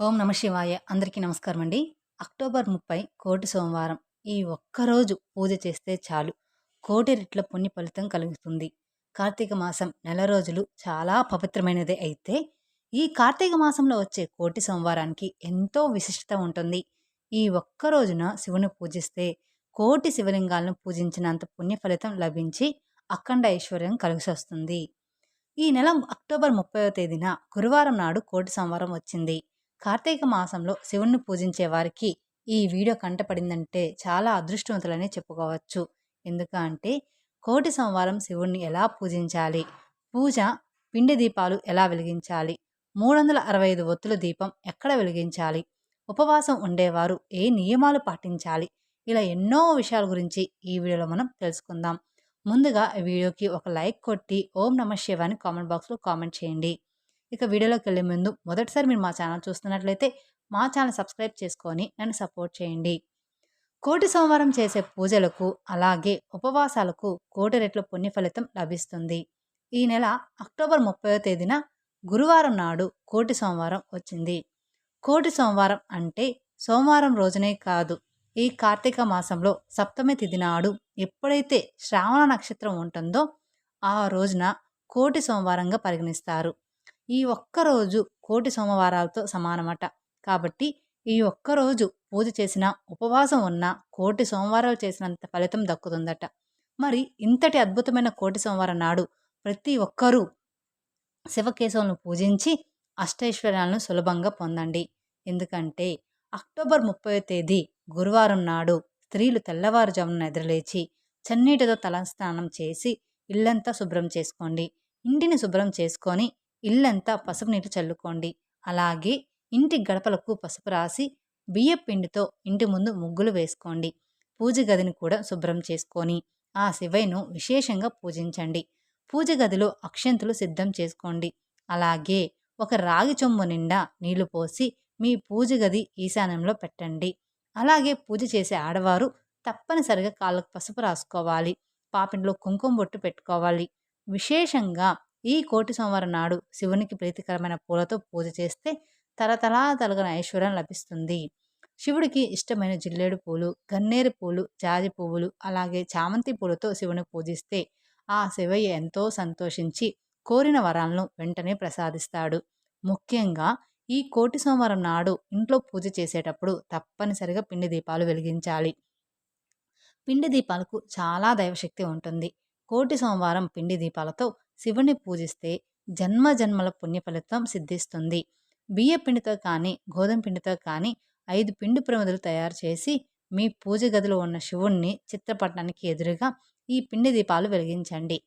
ఓం నమ శివాయ. అందరికీ నమస్కారం అండి. అక్టోబర్ ముప్పై కోటి సోమవారం. ఈ ఒక్కరోజు పూజ చేస్తే చాలు. కోటి రెట్ల పుణ్య ఫలితం కలుగుతుంది కార్తీక మాసం నెల రోజులు చాలా పవిత్రమైనదే అయితే ఈ కార్తీక మాసంలో వచ్చే కోటి సోమవారానికి ఎంతో విశిష్టత ఉంటుంది. ఈ ఒక్క రోజున శివుని పూజిస్తే కోటి శివలింగాలను పూజించినంత పుణ్య ఫలితం లభించి అఖండ ఐశ్వర్యం కలిసి వస్తుంది. ఈ నెల అక్టోబర్ ముప్పైవ తేదీన గురువారం నాడు కోటి సోమవారం వచ్చింది. కార్తీక మాసంలో శివుణ్ణి పూజించే వారికి ఈ వీడియో కంటపడిందంటే చాలా అదృష్టవంతులనే చెప్పుకోవచ్చు. ఎందుకంటే కోటి సోమవారం శివుణ్ణి ఎలా పూజించాలి? పూజ పిండి దీపాలు ఎలా వెలిగించాలి? మూడు వందల అరవై ఐదు ఒత్తుల దీపం ఎక్కడ వెలిగించాలి? ఉపవాసం ఉండేవారు ఏ నియమాలు పాటించాలి? ఇలా ఎన్నో విషయాల గురించి ఈ వీడియోలో మనం తెలుసుకుందాం. ముందుగా వీడియోకి ఒక లైక్ కొట్టి ఓం నమ శివాని కామెంట్ బాక్స్లో కామెంట్ చేయండి. ఇక వీడియోలోకి వెళ్ళే ముందు మొదటిసారి మీరు మా ఛానల్ చూస్తున్నట్లయితే మా ఛానల్ సబ్స్క్రైబ్ చేసుకొని నన్ను సపోర్ట్ చేయండి. కోటి సోమవారం చేసే పూజలకు అలాగే ఉపవాసాలకు కోటి రెట్ల పుణ్య ఫలితం లభిస్తుంది. ఈ నెల అక్టోబర్ ముప్పై తేదీన గురువారం నాడు కోటి సోమవారం వచ్చింది. కోటి సోమవారం అంటే సోమవారం రోజునే కాదు ఈ కార్తీక మాసంలో సప్తమి తిథి నాడు ఎప్పుడైతే శ్రావణ నక్షత్రం ఉంటుందో ఆ రోజున కోటి సోమవారంగా పరిగణిస్తారు. ఈ ఒక్కరోజు కోటి సోమవారాలతో సమానమట. కాబట్టి ఈ ఒక్కరోజు పూజ చేసిన ఉపవాసం ఉన్న కోటి సోమవారాలు చేసినంత ఫలితం దక్కుతుందట. మరి ఇంతటి అద్భుతమైన కోటి సోమవారం నాడు ప్రతి ఒక్కరూ శివకేశవులను పూజించి అష్టైశ్వర్యాలను సులభంగా పొందండి. ఎందుకంటే అక్టోబర్ ముప్పై తేదీ గురువారం నాడు స్త్రీలు తెల్లవారుజామున నిద్రలేచి చన్నీటితో తలస్నానం చేసి ఇల్లంతా శుభ్రం చేసుకోండి. ఇంటిని శుభ్రం చేసుకొని ఇల్లంతా పసుపు నీటి చల్లుకోండి. అలాగే ఇంటి గడపలకు పసుపు రాసి బియ్యపిండితో ఇంటి ముందు ముగ్గులు వేసుకోండి. పూజ గదిని కూడా శుభ్రం చేసుకొని ఆ శివయ్యను విశేషంగా పూజించండి. పూజ గదిలో అక్షంతులు సిద్ధం చేసుకోండి. అలాగే ఒక రాగి చొమ్ము నిండా నీళ్ళు పోసి మీ పూజ గది ఈశాన్యంలో పెట్టండి. అలాగే పూజ చేసే ఆడవారు తప్పనిసరిగా కాళ్ళకు పసుపు రాసుకోవాలి. పాపిండిలో కుంకుమ బొట్టు పెట్టుకోవాలి. విశేషంగా ఈ కోటి సోమవారం నాడు శివునికి ప్రీతికరమైన పూలతో పూజ చేస్తే తరతలా తలగన ఐశ్వర్యం లభిస్తుంది. శివుడికి ఇష్టమైన జిల్లేడు పూలు గన్నేరు పూలు జాజి పువ్వులు అలాగే చామంతి పూలతో శివుని పూజిస్తే ఆ శివయ్య ఎంతో సంతోషించి కోరిన వరాలను వెంటనే ప్రసాదిస్తాడు. ముఖ్యంగా ఈ కోటి సోమవారం నాడు ఇంట్లో పూజ చేసేటప్పుడు తప్పనిసరిగా పిండి దీపాలు వెలిగించాలి. పిండి దీపాలకు చాలా దైవశక్తి ఉంటుంది. కోటి సోమవారం పిండి దీపాలతో శివుని పూజిస్తే జన్మ జన్మల పుణ్య ఫలితం సిద్ధిస్తుంది. బియ్య పిండితో కానీ గోధుమ పిండితో కానీ ఐదు పిండి ప్రమిదలు తయారు చేసి మీ పూజ గదిలో ఉన్న శివుణ్ణి చిత్రపటానికి ఎదురుగా ఈ పిండి దీపాలు వెలిగించండి.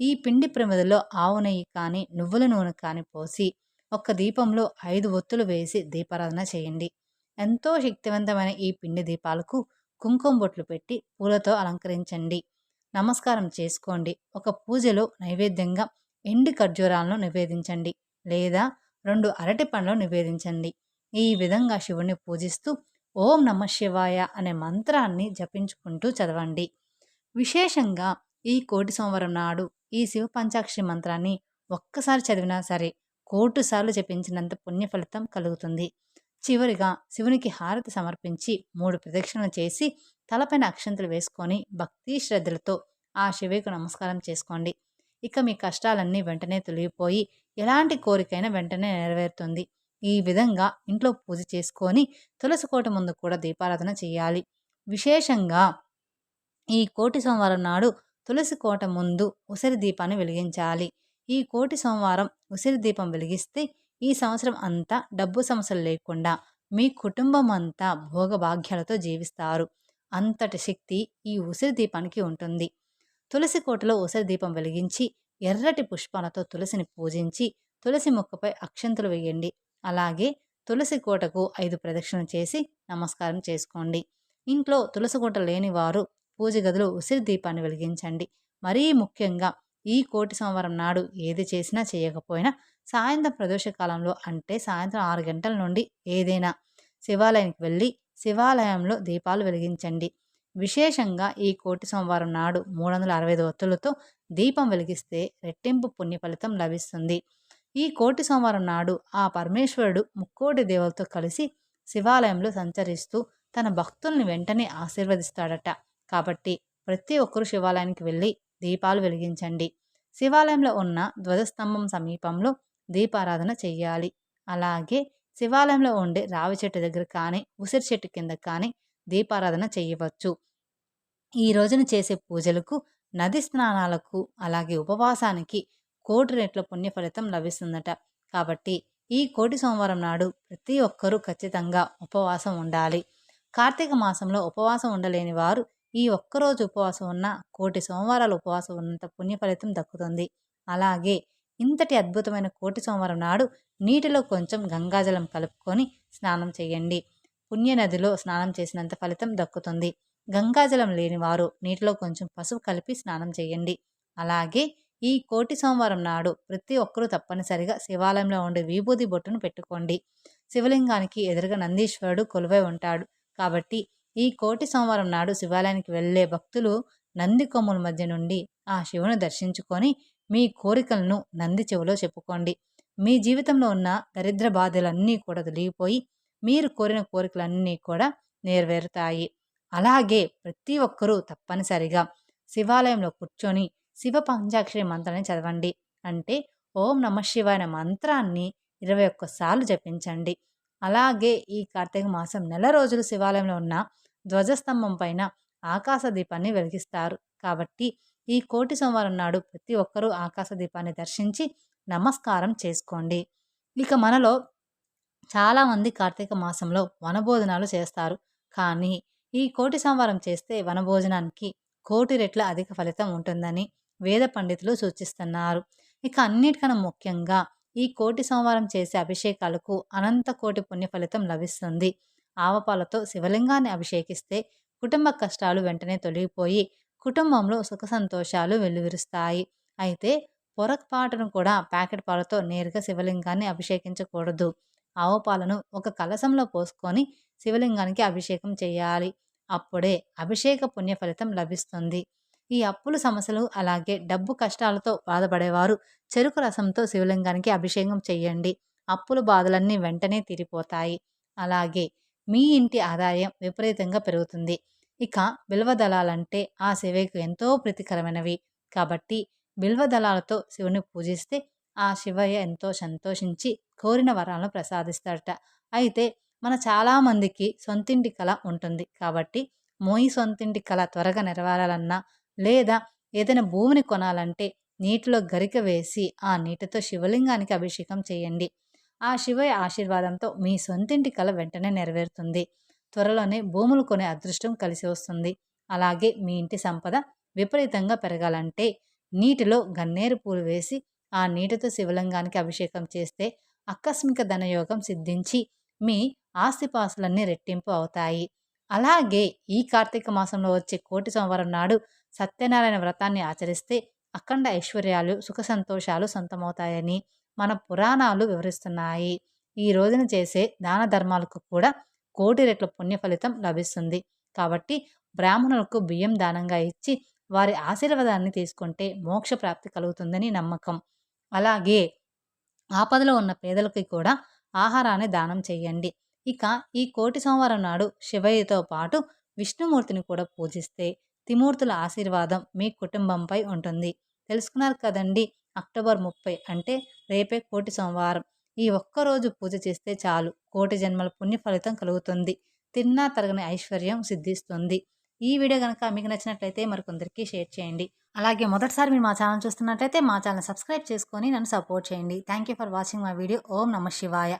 ఈ పిండి ప్రమిదలో ఆవు నెయ్యి కానీ నువ్వుల నూనె కానీ పోసి ఒక్క దీపంలో ఐదు ఒత్తులు వేసి దీపారాధన చేయండి. ఎంతో శక్తివంతమైన ఈ పిండి దీపాలకు కుంకుమ బొట్లు పెట్టి పూలతో అలంకరించండి. నమస్కారం చేసుకోండి. ఒక పూజలో నైవేద్యంగా ఎండి ఖర్జూరాలను నివేదించండి లేదా రెండు అరటి పండ్లు నివేదించండి. ఈ విధంగా శివుని పూజిస్తూ ఓం నమ శివాయ అనే మంత్రాన్ని జపించుకుంటూ చదవండి. విశేషంగా ఈ కోటి సోమవారం నాడు ఈ శివ పంచాక్షి మంత్రాన్ని ఒక్కసారి చదివినా సరే కోటి సార్లు జపించినంత పుణ్య ఫలితం కలుగుతుంది. చివరిగా శివునికి హారతి సమర్పించి మూడు ప్రదక్షిణలు చేసి తలపైన అక్షంతలు వేసుకొని భక్తి శ్రద్ధలతో ఆ శివుకు నమస్కారం చేసుకోండి. ఇక మీ కష్టాలన్నీ వెంటనే తొలగిపోయి ఎలాంటి కోరికైనా వెంటనే నెరవేరుతుంది. ఈ విధంగా ఇంట్లో పూజ చేసుకొని తులసి కోట ముందు కూడా దీపారాధన చేయాలి. విశేషంగా ఈ కోటి సోమవారం నాడు తులసి కోట ముందు ఉసిరి దీపాన్ని వెలిగించాలి. ఈ కోటి సోమవారం ఉసిరి దీపం వెలిగిస్తే ఈ సంవత్సరం అంతా డబ్బు సమస్యలు లేకుండా మీ కుటుంబం అంతా భోగభాగ్యాలతో జీవిస్తారు. అంతటి శక్తి ఈ ఉసిరి దీపానికి ఉంటుంది. తులసి కోటలో ఉసిరి దీపం వెలిగించి ఎర్రటి పుష్పాలతో తులసిని పూజించి తులసి మొక్కపై అక్షంతలు వేయండి. అలాగే తులసి కోటకు ఐదు ప్రదక్షిణలు చేసి నమస్కారం చేసుకోండి. ఇంట్లో తులసి కోట లేని వారు పూజ గదిలో ఉసిరి దీపాన్ని వెలిగించండి. మరీ ముఖ్యంగా ఈ కోటి సోమవారం నాడు ఏది చేసినా చేయకపోయినా సాయంత్రం ప్రదోష కాలంలో అంటే సాయంత్రం ఆరు గంటల నుండి ఏదైనా శివాలయానికి వెళ్ళి శివాలయంలో దీపాలు వెలిగించండి. విశేషంగా ఈ కోటి సోమవారం నాడు మూడు వందల అరవై ఐదు ఒత్తులతో దీపం వెలిగిస్తే రెట్టింపు పుణ్య ఫలితం లభిస్తుంది. ఈ కోటి సోమవారం నాడు ఆ పరమేశ్వరుడు ముక్కోటి దేవులతో కలిసి శివాలయంలో సంచరిస్తూ తన భక్తుల్ని వెంటనే ఆశీర్వదిస్తాడట. కాబట్టి ప్రతి ఒక్కరూ శివాలయానికి వెళ్ళి దీపాలు వెలిగించండి. శివాలయంలో ఉన్న ధ్వజస్తంభం సమీపంలో దీపారాధన చెయ్యాలి. అలాగే శివాలయంలో ఉండే రావి చెట్టు దగ్గర కానీ ఉసిరి చెట్టు కింద కానీ దీపారాధన చేయవచ్చు. ఈ రోజున చేసే పూజలకు నది స్నానాలకు అలాగే ఉపవాసానికి కోటి రెట్ల పుణ్య ఫలితం లభిస్తుందట. కాబట్టి ఈ కోటి సోమవారం నాడు ప్రతి ఒక్కరూ ఖచ్చితంగా ఉపవాసం ఉండాలి. కార్తీక మాసంలో ఉపవాసం ఉండలేని వారు ఈ ఒక్కరోజు ఉపవాసం ఉన్న కోటి సోమవారాలు ఉపవాసం ఉన్నంత పుణ్య ఫలితం దక్కుతుంది. అలాగే ఇంతటి అద్భుతమైన కోటి సోమవారం నాడు నీటిలో కొంచెం గంగాజలం కలుపుకొని స్నానం చేయండి. పుణ్యనదిలో స్నానం చేసినంత ఫలితం దక్కుతుంది. గంగాజలం లేని వారు నీటిలో కొంచెం పసుపు కలిపి స్నానం చేయండి. అలాగే ఈ కోటి సోమవారం నాడు ప్రతి ఒక్కరూ తప్పనిసరిగా శివాలయంలో ఉండే విభూది బొట్టును పెట్టుకోండి. శివలింగానికి ఎదురుగా నందీశ్వరుడు కొలువై ఉంటాడు. కాబట్టి ఈ కోటి సోమవారం నాడు శివాలయానికి వెళ్ళే భక్తులు నంది కొమ్ముల మధ్య నుండి ఆ శివుని దర్శించుకొని మీ కోరికలను నంది చెవిలో చెప్పుకోండి. మీ జీవితంలో ఉన్న దరిద్ర బాధలన్నీ కూడా తొలగిపోయి మీరు కోరిన కోరికలన్నీ కూడా నెరవేరుతాయి. అలాగే ప్రతి ఒక్కరూ తప్పనిసరిగా శివాలయంలో కూర్చొని శివ పంచాక్షరి మంత్రాన్ని చదవండి. అంటే ఓం నమ శివాయ మంత్రాన్ని ఇరవై ఒక్కసార్లు జపించండి. అలాగే ఈ కార్తీక మాసం నెల రోజులు శివాలయంలో ఉన్న ధ్వజస్తంభం పైన ఆకాశ దీపాన్ని వెలిగిస్తారు. కాబట్టి ఈ కోటి సోమవారం నాడు ప్రతి ఒక్కరూ ఆకాశ దీపాన్ని దర్శించి నమస్కారం చేసుకోండి. ఇక మనలో చాలామంది కార్తీక మాసంలో వనభోజనాలు చేస్తారు. కానీ ఈ కోటి సంవారం చేస్తే వనభోజనానికి కోటి రెట్ల అధిక ఫలితం ఉంటుందని వేద పండితులు సూచిస్తున్నారు. ఇక అన్నిటికన్నా ముఖ్యంగా ఈ కోటి సంవారం చేసే అభిషేకాలకు అనంత కోటి పుణ్య ఫలితం లభిస్తుంది. ఆవపాలతో శివలింగాన్ని అభిషేకిస్తే కుటుంబ కష్టాలు వెంటనే తొలగిపోయి కుటుంబంలో సుఖ సంతోషాలు వెల్లువిరుస్తాయి. అయితే పొరపాటును కూడా ప్యాకెట్ పాలతో నేరుగా శివలింగాన్ని అభిషేకించకూడదు. ఆవు పాలను ఒక కలశంలో పోసుకొని శివలింగానికి అభిషేకం చేయాలి. అప్పుడే అభిషేక పుణ్య ఫలితం లభిస్తుంది. ఈ అప్పుల సమస్యలు అలాగే డబ్బు కష్టాలతో బాధపడేవారు చెరుకు రసంతో శివలింగానికి అభిషేకం చేయండి. అప్పుల బాధలన్నీ వెంటనే తీరిపోతాయి. అలాగే మీ ఇంటి ఆదాయం విపరీతంగా పెరుగుతుంది. ఇక బిల్వదళాలంటే ఆ శివకు ఎంతో ప్రీతికరమైనవి. కాబట్టి బిల్వదళాలతో శివుని పూజిస్తే ఆ శివయ్య ఎంతో సంతోషించి కోరిన వరాలను ప్రసాదిస్తాడట. అయితే మన చాలామందికి సొంతింటి కళ ఉంటుంది. కాబట్టి మోయి సొంతింటి కళ త్వరగా నెరవేరాలన్నా లేదా ఏదైనా భూమిని కొనాలంటే నీటిలో గరిక వేసి ఆ నీటితో శివలింగానికి అభిషేకం చేయండి. ఆ శివయ్య ఆశీర్వాదంతో మీ సొంతింటి కళ వెంటనే నెరవేరుతుంది. త్వరలోనే భూములు కొనే అదృష్టం కలిసి వస్తుంది. అలాగే మీ ఇంటి సంపద విపరీతంగా పెరగాలంటే నీటిలో గన్నేరు పూలు వేసి ఆ నీటితో శివలింగానికి అభిషేకం చేస్తే ఆకస్మిక ధనయోగం సిద్ధించి మీ ఆస్తిపాసులన్నీ రెట్టింపు అవుతాయి. అలాగే ఈ కార్తీక మాసంలో వచ్చే కోటి సోమవారం నాడు సత్యనారాయణ వ్రతాన్ని ఆచరిస్తే అఖండ ఐశ్వర్యాలు సుఖ సంతోషాలు సొంతమవుతాయని మన పురాణాలు వివరిస్తున్నాయి. ఈ రోజున చేసే దాన ధర్మాలకు కూడా కోటి రెట్ల పుణ్య ఫలితం లభిస్తుంది. కాబట్టి బ్రాహ్మణులకు బియ్యం దానంగా ఇచ్చి వారి ఆశీర్వాదాన్ని తీసుకుంటే మోక్ష ప్రాప్తి కలుగుతుందని నమ్మకం. అలాగే ఆపదలో ఉన్న పేదలకి కూడా ఆహారాన్ని దానం చేయండి. ఇక ఈ కోటి సోమవారం నాడు శివయ్యతో పాటు విష్ణుమూర్తిని కూడా పూజిస్తే త్రిమూర్తుల ఆశీర్వాదం మీ కుటుంబంపై ఉంటుంది. తెలుసుకున్నారు కదండి అక్టోబర్ ముప్పై అంటే రేపే కోటి సోమవారం. ఈ ఒక్కరోజు పూజ చేస్తే చాలు. కోటి జన్మల పుణ్య ఫలితం కలుగుతుంది. తిన్నా తరగని ఐశ్వర్యం సిద్ధిస్తుంది. ఈ వీడియో కనుక మీకు నచ్చినట్లయితే మరికొందరికి షేర్ చేయండి. అలాగే మొదటిసారి మీరు మా ఛానల్ చూస్తున్నట్లయితే మా ఛానల్ సబ్స్క్రైబ్ చేసుకొని నన్ను సపోర్ట్ చేయండి. Thank you for watching my video. ఓం నమ శివాయ.